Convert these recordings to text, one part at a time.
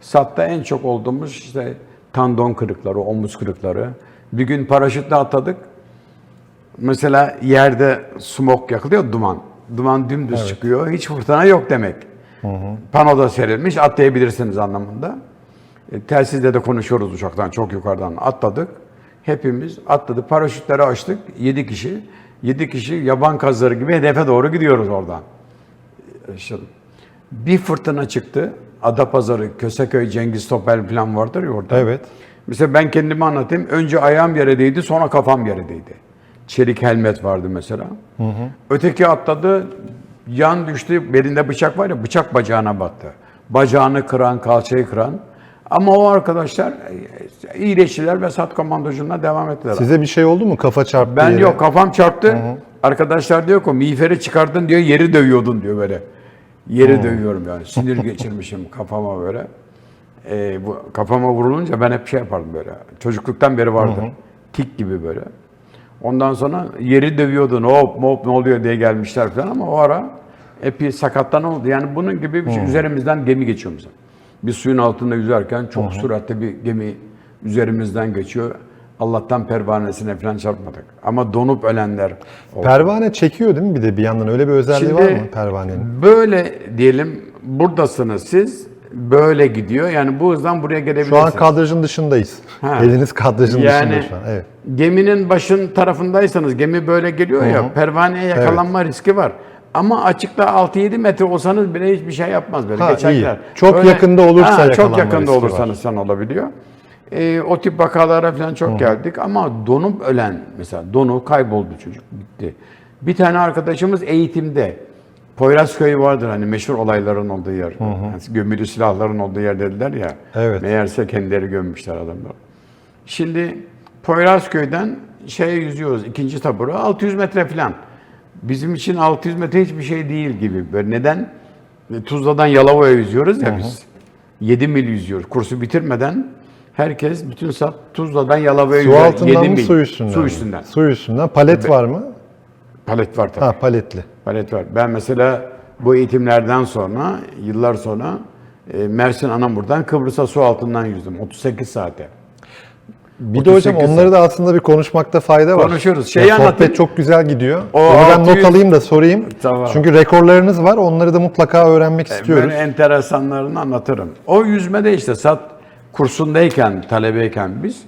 SAT'ta en çok olduğumuz işte tendon kırıkları, omuz kırıkları. Bir gün paraşütle atladık. Mesela yerde smok yakılıyor, duman. Duman dümdüz çıkıyor. Hiç fırtına yok demek. Panoda serilmiş, atlayabilirsiniz anlamında. E, telsizle de konuşuyoruz uçaktan, çok yukarıdan atladık. Hepimiz atladık, paraşütleri açtık. 7 kişi. 7 kişi yaban kazları gibi hedefe doğru gidiyoruz oradan. E, işte bir fırtına çıktı. Adapazarı, Köseköy, Cengiz Topel falan vardır ya orada. Evet. Mesela ben kendimi anlatayım. Önce ayağım yere değdi, sonra kafam yere değdi. Çelik helmet vardı mesela. Öteki atladı, yan düştü. Belinde bıçak var ya, bıçak bacağına battı. Bacağını kıran, kalçayı kıran. Ama o arkadaşlar e, iyileştiler ve sat komandoculuğuna devam ettiler. Size bir şey oldu mu? Kafa çarptı Ben yere. yok kafam çarptı. Arkadaşlar diyor ki miğferi çıkardın diyor yeri dövüyordun diyor böyle. Yeri dövüyorum yani. Sinir geçirmişim kafama böyle. Ee, bu kafama vurulunca ben hep şey yapardım böyle. Çocukluktan beri vardı. Tik gibi böyle. Ondan sonra yeri dövüyordun. Hop hop ne oluyor diye gelmişler falan ama o ara epey sakatlan oldu. Yani bunun gibi bir şey üzerimizden gemi geçiyor mesela. Bir suyun altında yüzerken çok süratli bir gemi üzerimizden geçiyor. Allah'tan pervanesine falan çarpmadık. Ama donup ölenler oldu. Pervane çekiyor değil mi bir de bir yandan? Öyle bir özelliği Şimdi var mı pervanenin? Böyle diyelim buradasınız siz böyle gidiyor. Yani bu hızdan buraya Şu gelebilirsiniz. an kadrajın dışındayız. Ha. Eliniz kadrajın yani dışında şu an. Evet. geminin başın tarafındaysanız gemi böyle geliyor ya pervaneye yakalanma riski var. Ama açıkta 6-7 metre olsanız bile hiçbir şey yapmaz böyle Ha, geçerler. Çok yakında olursa çok yakalanma yakında olursanız sen olabiliyor. Ee, o tip vakalara falan çok geldik ama donup ölen mesela donu kayboldu çocuk bitti. Bir tane arkadaşımız eğitimde Poyrazköy vardır hani meşhur olayların olduğu yer. Yani gömülü silahların olduğu yer dediler ya. Evet. Meğerse kendileri gömmüşler adamlar. Şimdi Poyrazköy'den şeye yüzüyoruz ikinci tabura 600 metre falan. Bizim için 600 metre hiçbir şey değil gibi. Böyle neden? E, Tuzla'dan Yalova'ya yüzüyoruz ya biz. 7 mil yüzüyoruz. Kursu bitirmeden herkes bütün sat Tuzla'dan Yalova'ya Su altından 7 mı mil. su üstünden Su mi? üstünden. Su üstünden. Palet var mı? Palet var tabii. Ha paletli. Palet var. Ben mesela bu eğitimlerden sonra, yıllar sonra e, Mersin Anamur'dan Kıbrıs'a su altından yüzdüm. 38 saate. Bir de hocam 38 onları da aslında bir konuşmakta fayda var. Konuşuruz. Şeyi sohbet anlatayım. çok güzel gidiyor. O Onu ben 600 not alayım da sorayım. Tamam. Çünkü rekorlarınız var. Onları da mutlaka öğrenmek istiyoruz. Böyle enteresanlarını anlatırım. O yüzmede işte sat kursundayken, talebeyken biz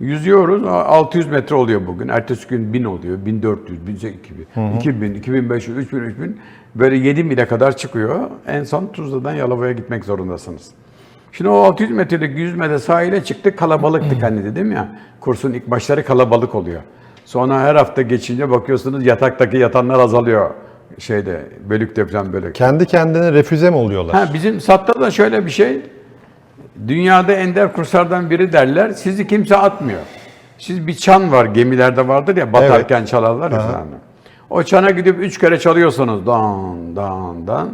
yüzüyoruz. O 600 metre oluyor bugün. Ertesi gün 1000 oluyor. 1400, 1800, 2000, 2500, 3000, 3000. Böyle 7 mile kadar çıkıyor. En son Tuzla'dan Yalova'ya gitmek zorundasınız. Şimdi o 600 metrelik yüzmede sahile çıktık. Kalabalıktık hani dedim ya. Kursun ilk başları kalabalık oluyor. Sonra her hafta geçince bakıyorsunuz yataktaki yatanlar azalıyor. Şeyde, bölükte falan bölük. Kendi kendine refüze mi oluyorlar? Ha, bizim SAT'ta da şöyle bir şey. Dünyada ender kurslardan biri derler. Sizi kimse atmıyor. Siz bir çan var gemilerde vardır ya batarken çalarlar ya falan. O çana gidip üç kere çalıyorsunuz. Dan dan dan.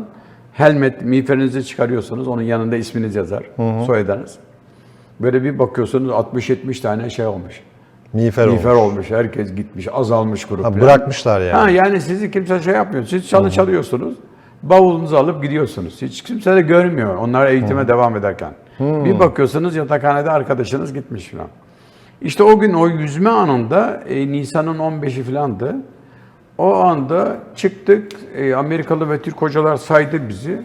Helmet miğferinizi çıkarıyorsunuz. Onun yanında isminiz yazar. Soyadınız. Böyle bir bakıyorsunuz 60-70 tane şey olmuş. Miğfer, Miğfer olmuş. olmuş. Herkes gitmiş. Azalmış grup. Ha, bırakmışlar yani. Ha, yani sizi kimse şey yapmıyor. Siz çalı çalıyorsunuz. Bavulunuzu alıp gidiyorsunuz. Hiç kimse de görmüyor. Onlar eğitime devam ederken. Bir bakıyorsunuz yatakhanede arkadaşınız gitmiş falan. İşte o gün o yüzme anında e, Nisan'ın 15'i falandı. O anda çıktık. e, Amerikalı ve Türk hocalar saydı bizi.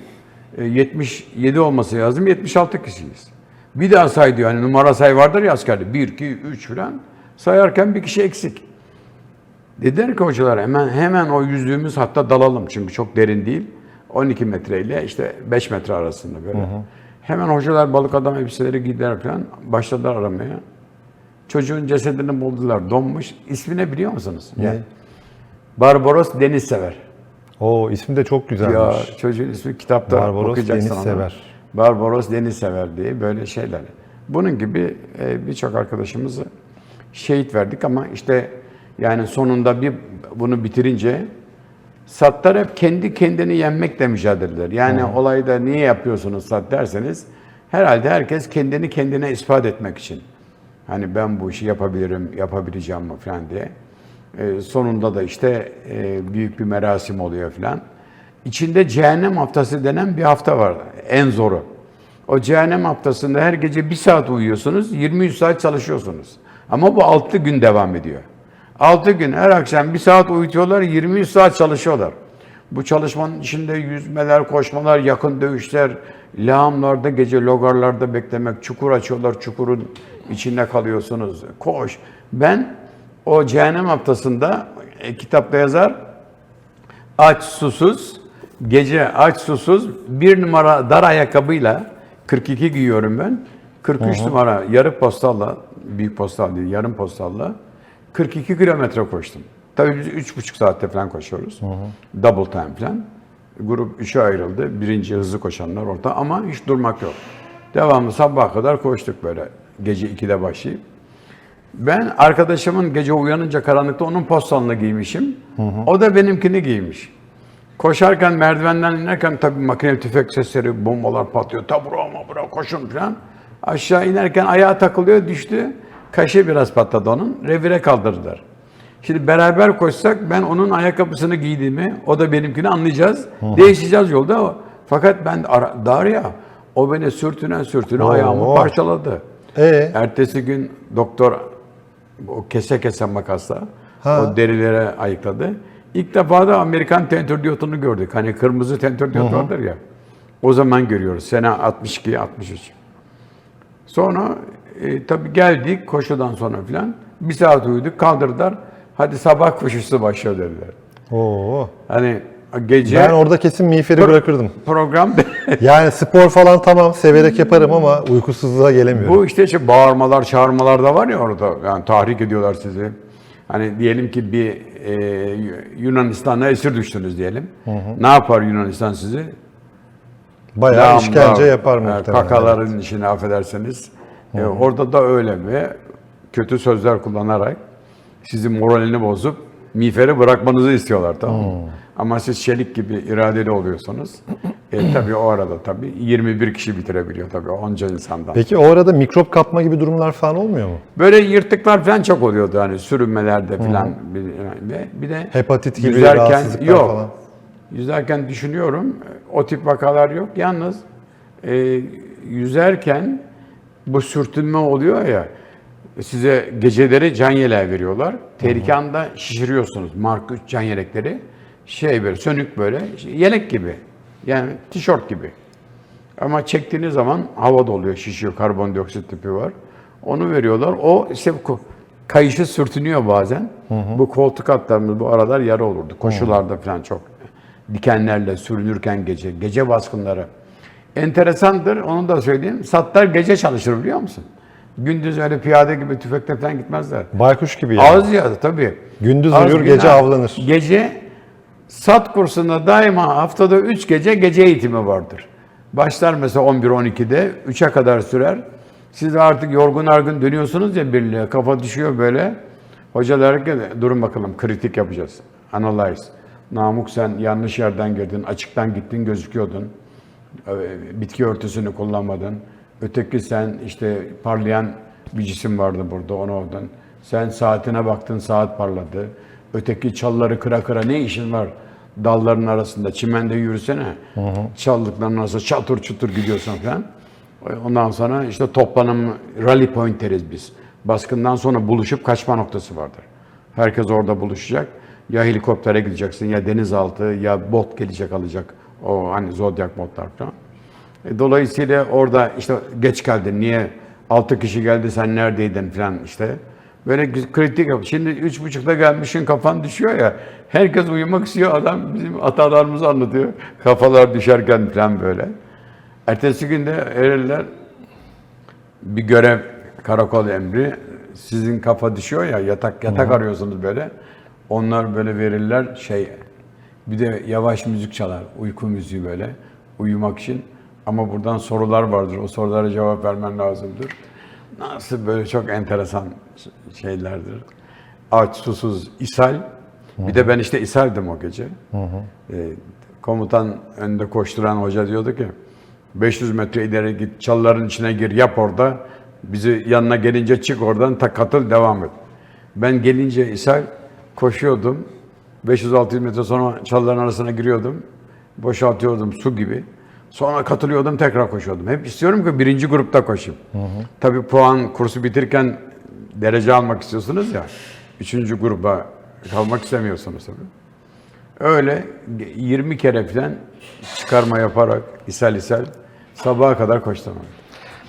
E, 77 olması lazım. 76 kişiyiz. Bir daha say diyor. Hani numara say vardır ya askerde. 1, 2, 3 falan. Sayarken bir kişi eksik. Dediler ki hocalar hemen hemen o yüzdüğümüz hatta dalalım çünkü çok derin değil. 12 metre ile işte 5 metre arasında böyle. Hemen hocalar balık adam elbiseleri falan başladılar aramaya. Çocuğun cesedini buldular donmuş. İsmi ne biliyor musunuz? Ne? Barbaros Deniz Sever. Oo ismi de çok güzelmiş. Ya çocuğun ismi kitapta Barbaros okuyacaksın Deniz onu. Sever. Barbaros Deniz Sever diye böyle şeyler. Bunun gibi e, birçok arkadaşımızı şehit verdik ama işte yani sonunda bir bunu bitirince Sattar hep kendi kendini yenmekle mücadeleler. Yani olayda niye yapıyorsunuz Sat derseniz herhalde herkes kendini kendine ispat etmek için. Hani ben bu işi yapabilirim, yapabileceğim mi falan diye. Ee, sonunda da işte e, büyük bir merasim oluyor falan. İçinde cehennem haftası denen bir hafta var. En zoru. O cehennem haftasında her gece bir saat uyuyorsunuz, 23 saat çalışıyorsunuz. Ama bu 6 gün devam ediyor. 6 gün her akşam bir saat uyutuyorlar, 23 saat çalışıyorlar. Bu çalışmanın içinde yüzmeler, koşmalar, yakın dövüşler, lağımlarda, gece logarlarda beklemek, çukur açıyorlar, çukurun içinde kalıyorsunuz. Koş. Ben o cehennem haftasında e, kitapta yazar, aç susuz, gece aç susuz bir numara dar ayakkabıyla 42 giyiyorum ben. 43 numara yarı postalla, büyük postal değil, yarım postalla 42 kilometre koştum. Tabii biz 3,5 saatte falan koşuyoruz. Double time falan. Grup üçe ayrıldı. Birinci hızlı koşanlar orta ama hiç durmak yok. Devamlı sabaha kadar koştuk böyle. Gece 2'de başlayıp. Ben arkadaşımın gece uyanınca karanlıkta onun postalını giymişim. O da benimkini giymiş. Koşarken merdivenden inerken tabii makine tüfek sesleri, bombalar patlıyor. Tabura mabura koşun falan. Aşağı inerken ayağa takılıyor, düştü. Kaşı biraz patladı onun. Revire kaldırdılar. Şimdi beraber koşsak ben onun ayakkabısını giydiğimi, o da benimkini anlayacağız. Değişeceğiz yolda. Fakat ben dar ya, o beni sürtüne sürtüne ayağımı Oo. parçaladı. E Ertesi gün doktor o kese kese makasla Ha. o derileri ayıkladı. İlk defa da Amerikan tentürdiyotunu gördük. Hani kırmızı tentürdiyot vardır ya. O zaman görüyoruz. Sene 62 63. Sonra e, tabii geldik koşudan sonra filan. Bir saat uyuduk kaldırdılar. Hadi sabah koşusu başlıyor dediler. Oo. Hani gece Ben orada kesin miğferi bırakırdım. program Yani spor falan tamam severek yaparım ama uykusuzluğa gelemiyorum. Bu işte işte bağırmalar, çağırmalar da var ya orada. Yani tahrik ediyorlar sizi. Hani diyelim ki bir e, Yunanistan'a esir düştünüz diyelim. Ne yapar Yunanistan sizi? Bayağı Lağımlar, işkence yapar e, muhtemelen. Kakaların içine affedersiniz. E, orada da öyle ve kötü sözler kullanarak sizi moralini bozup miğferi bırakmanızı istiyorlar tamam mı? Ama siz çelik gibi iradeli oluyorsunuz. E, tabii o arada tabii 21 kişi bitirebiliyor tabii onca insandan. Peki o arada mikrop kapma gibi durumlar falan olmuyor mu? Böyle yırtıklar falan çok oluyordu hani sürünmelerde falan. Bir, bir de Hepatit gibi yüzerken rahatsızlıklar yok. falan. Yüzerken düşünüyorum o tip vakalar yok. Yalnız e, yüzerken bu sürtünme oluyor ya size geceleri can yeleği veriyorlar. Tehlike anda şişiriyorsunuz. Mark 3 can yelekleri. Şey böyle sönük böyle yelek gibi. Yani tişört gibi. Ama çektiğiniz zaman hava doluyor, şişiyor, karbondioksit tipi var. Onu veriyorlar. O işte bu kayışı sürtünüyor bazen. Bu koltuk altlarımız bu aralar yara olurdu. Koşularda falan çok. Dikenlerle sürünürken gece, gece baskınları. Enteresandır, onu da söyleyeyim. Sattar gece çalışır biliyor musun? Gündüz öyle piyade gibi tüfekle falan gitmezler. Baykuş gibi yani. Az ya tabii. Gündüz uyur, gece avlanır. Gece sat kursunda daima haftada 3 gece gece eğitimi vardır. Başlar mesela 11-12'de 3'e kadar sürer. Siz artık yorgun argın dönüyorsunuz ya birliğe. Kafa düşüyor böyle. Hocalar durun bakalım kritik yapacağız. Analyze. Namık sen yanlış yerden girdin, açıktan gittin gözüküyordun. Ee, Bitki örtüsünü kullanmadın. Öteki sen işte parlayan bir cisim vardı burada onu oradan. Sen saatine baktın saat parladı. Öteki çalları kıra kıra ne işin var? Dalların arasında çimende yürüsene. Çallıkların arasında çatır çutur gidiyorsun falan. Ondan sonra işte toplanım rally point deriz biz. Baskından sonra buluşup kaçma noktası vardır. Herkes orada buluşacak. Ya helikoptere gideceksin ya denizaltı ya bot gelecek alacak. O hani zodyak botlar falan. E, Dolayısıyla orada işte geç geldin, niye 6 kişi geldi sen neredeydin falan işte. Böyle kritik yap. Şimdi üç buçukta gelmişsin kafan düşüyor ya. Herkes uyumak istiyor. Adam bizim atalarımızı anlatıyor. Kafalar düşerken falan böyle. Ertesi günde erirler bir görev karakol emri sizin kafa düşüyor ya yatak yatak arıyorsunuz böyle. Onlar böyle verirler şey bir de yavaş müzik çalar uyku müziği böyle uyumak için. Ama buradan sorular vardır. O sorulara cevap vermen lazımdır. Nasıl böyle çok enteresan şeylerdir. Aç, susuz, ishal. Bir de ben işte ishaldim o gece. Ee, komutan önde koşturan hoca diyordu ki 500 metre ileri git, çalıların içine gir, yap orada. Bizi yanına gelince çık oradan, ta katıl, devam et. Ben gelince ishal koşuyordum. 500-600 metre sonra çalıların arasına giriyordum. Boşaltıyordum su gibi. Sonra katılıyordum tekrar koşuyordum. Hep istiyorum ki birinci grupta koşayım. Tabii puan kursu bitirirken derece almak istiyorsunuz ya. Üçüncü gruba kalmak istemiyorsunuz tabii. Öyle 20 kere falan çıkarma yaparak ishal ishal sabaha kadar koştum.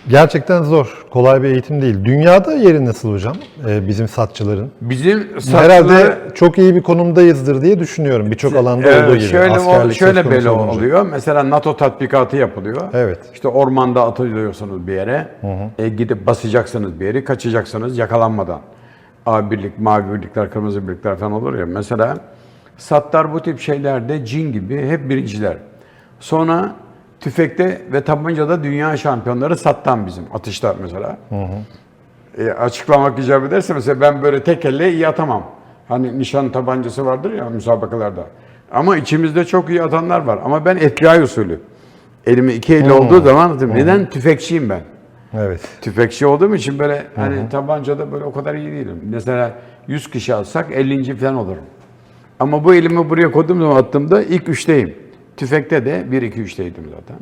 Gerçekten zor. Kolay bir eğitim değil. Dünyada yeri nasıl hocam? Ee, bizim satçıların. Bizim Herhalde satçılar- çok iyi bir konumdayızdır diye düşünüyorum. Birçok alanda Ee, olduğu gibi. Şöyle, Askerlik şöyle olunca. oluyor. Mesela NATO tatbikatı yapılıyor. Evet. İşte ormanda atılıyorsunuz bir yere. E, gidip basacaksınız bir yeri. Kaçacaksınız yakalanmadan. A birlik, mavi birlikler, kırmızı birlikler falan olur ya. Mesela Sattar bu tip şeylerde cin gibi hep birinciler. Sonra tüfekte ve tabancada dünya şampiyonları Sattan bizim atışta mesela. E, açıklamak icap ederse mesela ben böyle tek elle iyi atamam. Hani nişan tabancası vardır ya müsabakalarda. Ama içimizde çok iyi atanlar var. Ama ben FBI usulü. Elimi iki elle olduğu zaman neden tüfekçiyim ben? Evet. Tüfekçi olduğum için böyle hani tabancada böyle o kadar iyi değilim. Mesela 100 kişi alsak 50. falan olurum. Ama bu elimi buraya koyduğum zaman attığımda ilk üçteyim. Tüfekte de 1 2 3'teydim zaten.